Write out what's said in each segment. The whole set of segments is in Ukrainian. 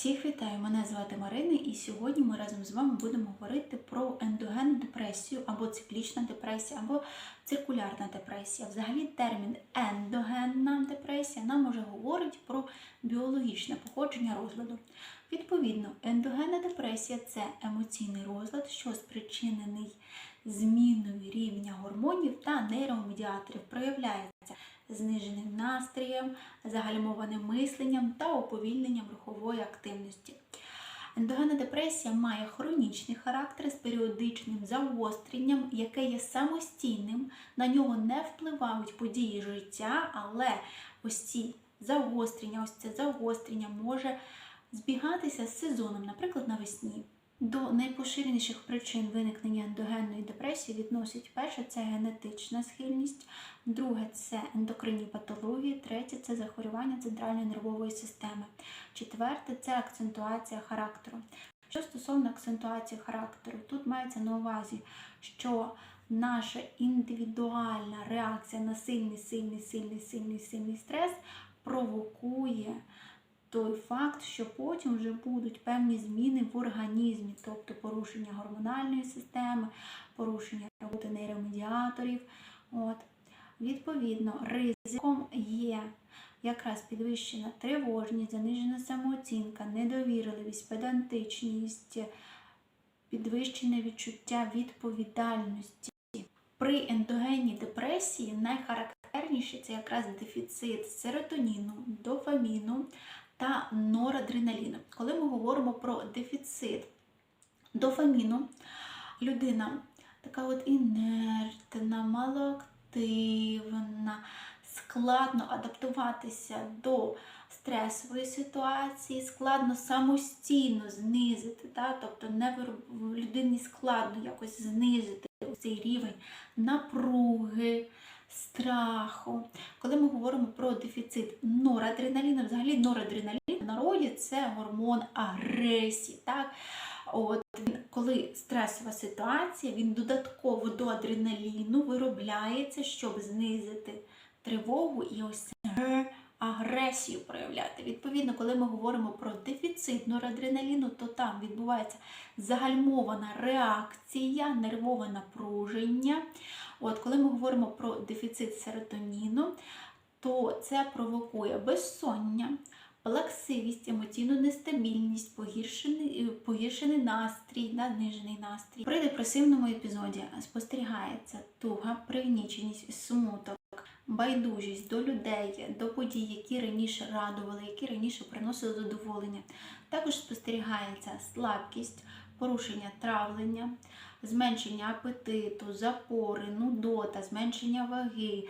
Всіх вітаю! Мене звати Марина, і сьогодні ми разом з вами будемо говорити про ендогенну депресію або циклічна депресія, або циркулярна депресія. Взагалі, термін ендогенна депресія нам уже говорить про біологічне походження розладу. Відповідно, ендогенна депресія це емоційний розлад, що спричинений зміною рівня гормонів та нейромедіаторів, проявляється зниженим настроєм, загальмованим мисленням та уповільненням рухової активності. Ендогенна депресія має хронічний характер з періодичним загостренням, яке є самостійним, на нього не впливають події життя, але ось ці загострення, ось це загострення може збігатися з сезоном, наприклад, навесні. До найпоширеніших причин виникнення ендогенної депресії відносять перше це генетична схильність, друге це ендокринні патології, третє це захворювання центральної нервової системи, четверте це акцентуація характеру. Що стосовно акцентуації характеру, тут мається на увазі, що наша індивідуальна реакція на сильний, сильний, сильний, сильний, сильний стрес провокує той факт, що потім вже будуть певні зміни в організмі, тобто порушення гормональної системи, порушення роботи нейромедіаторів. От. Відповідно, ризиком є якраз підвищена тривожність, занижена самооцінка, недовірливість, педантичність, підвищене відчуття відповідальності. При ендогенній депресії найхарактерніше це якраз дефіцит серотоніну, дофаміну та норадреналіну. Коли ми говоримо про дефіцит дофаміну, людина така от інертна, малоактивна, складно адаптуватися до стресової ситуації, складно самостійно знизити, да? тобто не людині складно якось знизити цей рівень напруги, страху. Коли ми говоримо про дефіцит норадреналіну, взагалі норадреналін в народі це гормон агресії. Так? От, коли стресова ситуація, він додатково до адреналіну виробляється, щоб знизити тривогу і ось агресію проявляти. Відповідно, коли ми говоримо про дефіцит норадреналіну, то там відбувається загальмована реакція, нервове напруження. От, коли ми говоримо про дефіцит серотоніну, то це провокує безсоння, плаксивість, емоційну нестабільність, погіршений, е, погіршений настрій, занижений настрій. При депресивному епізоді спостерігається туга, пригніченість, смуток, байдужість до людей, до подій, які раніше радували, які раніше приносили задоволення. Також спостерігається слабкість, порушення травлення, зменшення апетиту, запори, нудота, зменшення ваги,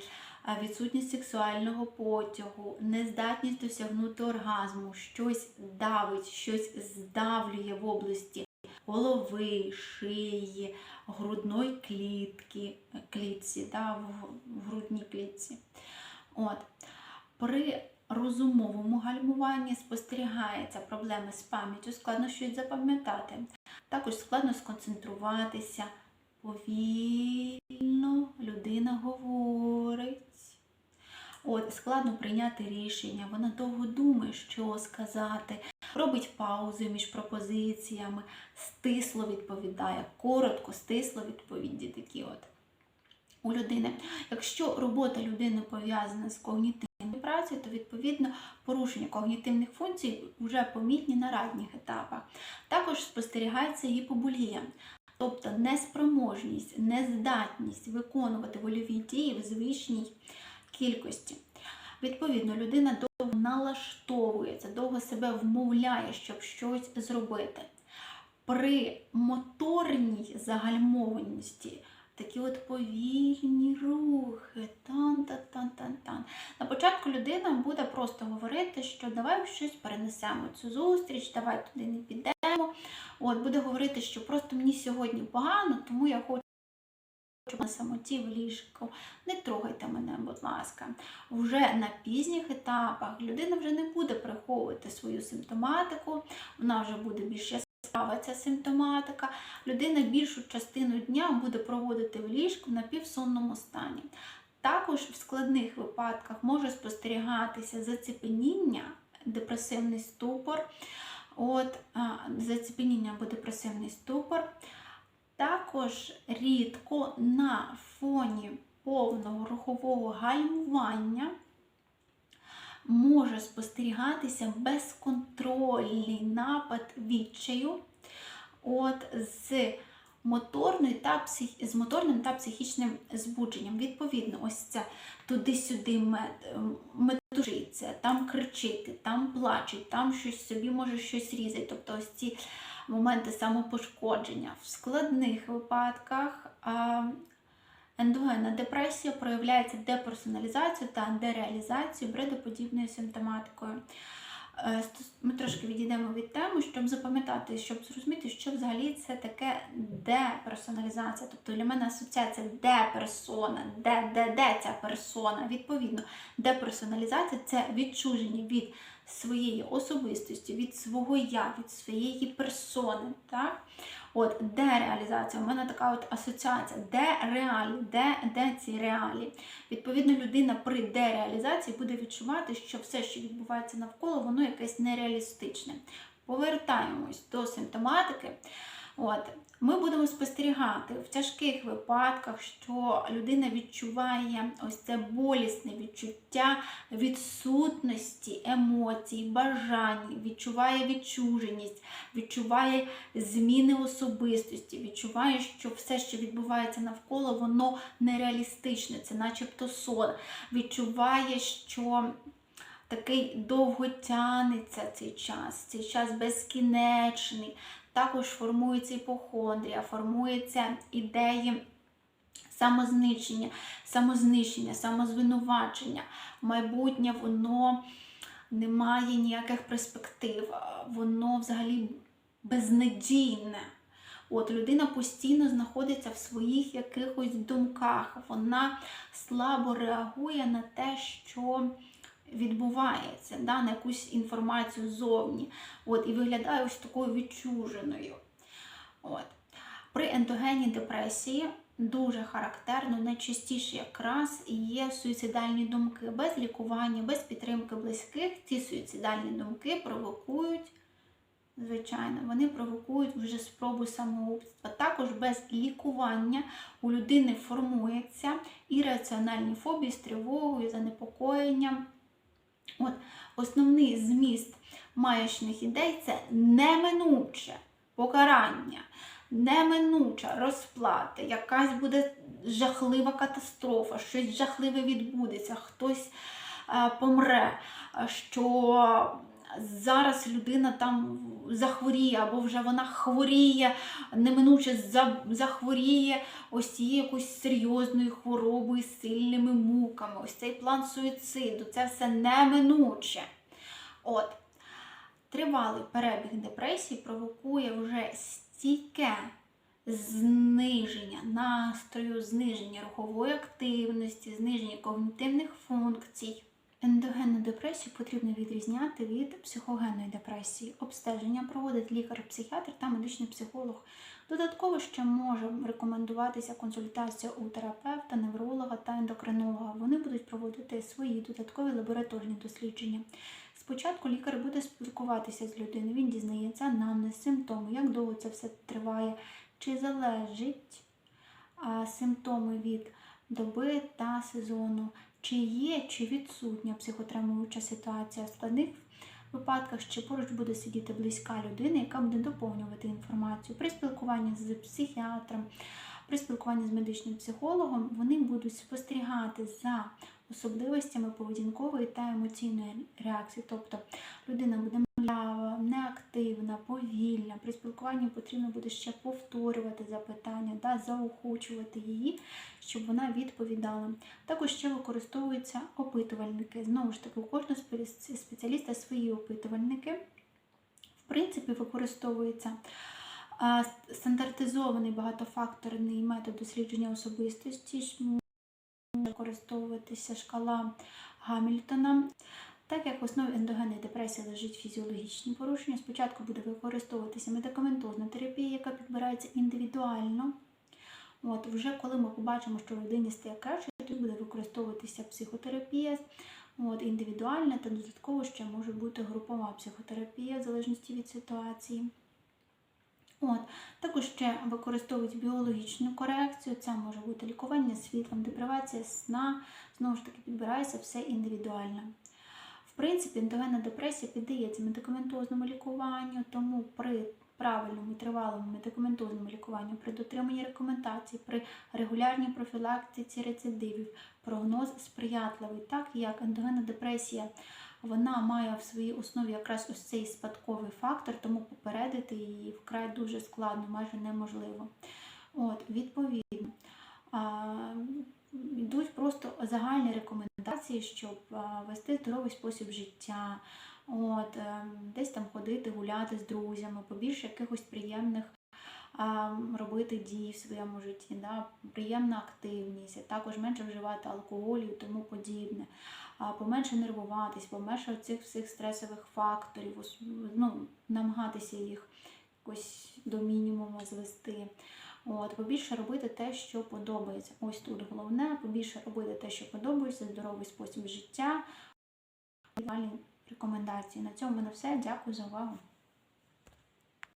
відсутність сексуального потягу, нездатність досягнути оргазму, щось давить, щось здавлює в області голови, шиї, грудної клітки, клітці, да, в, грудній клітці. От. При розумовому гальмуванні спостерігається проблеми з пам'яттю, складно щось запам'ятати. Також складно сконцентруватися. Повільно людина говорить. От, складно прийняти рішення, вона довго думає, що сказати, робить паузи між пропозиціями, стисло відповідає, коротко, стисло відповіді такі от у людини. Якщо робота людини пов'язана з когнітивною працею, то відповідно порушення когнітивних функцій вже помітні на ранніх етапах. Також спостерігається гіпобулія, тобто неспроможність, нездатність виконувати вольові дії в звичній кількості. Відповідно, людина довго налаштовується, довго себе вмовляє, щоб щось зробити. При моторній загальмованості такі от повільні рухи, тан-тан-тан-тан-тан. На початку людина буде просто говорити, що давай щось перенесемо цю зустріч, давай туди не підемо. От буде говорити, що просто мені сьогодні погано, тому я хочу на самоті в ліжку. Не трогайте мене, будь ласка. Вже на пізніх етапах людина вже не буде приховувати свою симптоматику, вона вже буде більш яскрава ця симптоматика. Людина більшу частину дня буде проводити в ліжку на півсонному стані. Також в складних випадках може спостерігатися заціпеніння, депресивний ступор. От заціпеніння або депресивний ступор. Також рідко на фоні повного рухового гальмування може спостерігатися безконтрольний напад відчаю от, з, моторною та псих... з моторним та психічним збудженням. Відповідно, ось це туди-сюди мет... метушиться, там кричити, там плачуть, там щось собі може щось різати. Тобто ось ці моменти самопошкодження. В складних випадках ендогенна депресія проявляється деперсоналізацією та дереалізацією бредоподібною симптоматикою. Е, Ми трошки відійдемо від теми, щоб запам'ятати, щоб зрозуміти, що взагалі це таке деперсоналізація. Тобто для мене асоціація де персона, де, де, де ця персона. Відповідно, деперсоналізація це відчуження від своєї особистості, від свого я, від своєї персони. Так? От, Де реалізація? у мене така от асоціація, де реалі, де, де ці реалі. Відповідно, людина при дереалізації буде відчувати, що все, що відбувається навколо, воно якесь нереалістичне. Повертаємось до симптоматики. От, ми будемо спостерігати в тяжких випадках, що людина відчуває ось це болісне відчуття відсутності емоцій, бажань, відчуває відчуженість, відчуває зміни особистості, відчуває, що все, що відбувається навколо, воно нереалістичне, це начебто сон. Відчуває, що такий довго тянеться цей час, цей час безкінечний. Також формується іпохондрія, формуються ідеї самознищення, самознищення, самозвинувачення. Майбутнє воно не має ніяких перспектив, воно взагалі безнадійне. От людина постійно знаходиться в своїх якихось думках, вона слабо реагує на те, що відбувається, да, на якусь інформацію ззовні. От, і виглядає ось такою відчуженою. От. При ендогенній депресії дуже характерно, найчастіше якраз і є суїцидальні думки. Без лікування, без підтримки близьких ці суїцидальні думки провокують, звичайно, вони провокують вже спробу самогубства. Також без лікування у людини формується ірраціональні фобії з тривогою, занепокоєнням. От, Основний зміст маячних ідей це неминуче покарання, неминуча розплата, якась буде жахлива катастрофа, щось жахливе відбудеться, хтось е, помре, що зараз людина там захворіє, або вже вона хворіє, неминуче захворіє ось цією якоюсь серйозною хворобою, сильними муками, ось цей план суїциду, це все неминуче. От. Тривалий перебіг депресії провокує вже стійке зниження настрою, зниження рухової активності, зниження когнітивних функцій. Ендогенну депресію потрібно відрізняти від психогенної депресії. Обстеження проводить лікар-психіатр та медичний психолог. Додатково ще може рекомендуватися консультація у терапевта, невролога та ендокринолога. Вони будуть проводити свої додаткові лабораторні дослідження. Спочатку лікар буде спілкуватися з людиною, він дізнається анамнез, симптоми, як довго це все триває, чи залежить а, симптоми від доби та сезону, чи є, чи відсутня психотравмуюча ситуація в складних випадках, чи поруч буде сидіти близька людина, яка буде доповнювати інформацію. При спілкуванні з психіатром, при спілкуванні з медичним психологом, вони будуть спостерігати за особливостями поведінкової та емоційної реакції. Тобто людина буде млява, неактивна, повільна. При спілкуванні потрібно буде ще повторювати запитання, да, заохочувати її, щоб вона відповідала. Також ще використовуються опитувальники. Знову ж таки, у кожного спеціаліста свої опитувальники. В принципі, використовується стандартизований багатофакторний метод дослідження особистості, використовуватися шкала Гамільтона. Так як в основі ендогенної депресії лежить фізіологічні порушення, спочатку буде використовуватися медикаментозна терапія, яка підбирається індивідуально. От, вже коли ми побачимо, що людині стає краще, тоді буде використовуватися психотерапія, От, індивідуальна та додатково ще може бути групова психотерапія в залежності від ситуації. От, також ще використовують біологічну корекцію, це може бути лікування світлом, депривація сна, знову ж таки підбирається все індивідуально. В принципі, ендогенна депресія піддається медикаментозному лікуванню, тому при правильному і тривалому медикаментозному лікуванні, при дотриманні рекомендацій, при регулярній профілактиці рецидивів, прогноз сприятливий, так як ендогенна депресія вона має в своїй основі якраз ось цей спадковий фактор, тому попередити її вкрай дуже складно, майже неможливо. От, відповідно, а, йдуть просто загальні рекомендації, щоб а, вести здоровий спосіб життя, от, е, десь там ходити, гуляти з друзями, побільше якихось приємних а, робити дій в своєму житті, да, приємна активність, також менше вживати алкоголю і тому подібне, а, поменше нервуватись, поменше цих всіх стресових факторів, ну, намагатися їх якось до мінімуму звести. От, побільше робити те, що подобається. Ось тут головне, побільше робити те, що подобається, здоровий спосіб життя. Рекомендації. На цьому мене все. Дякую за увагу.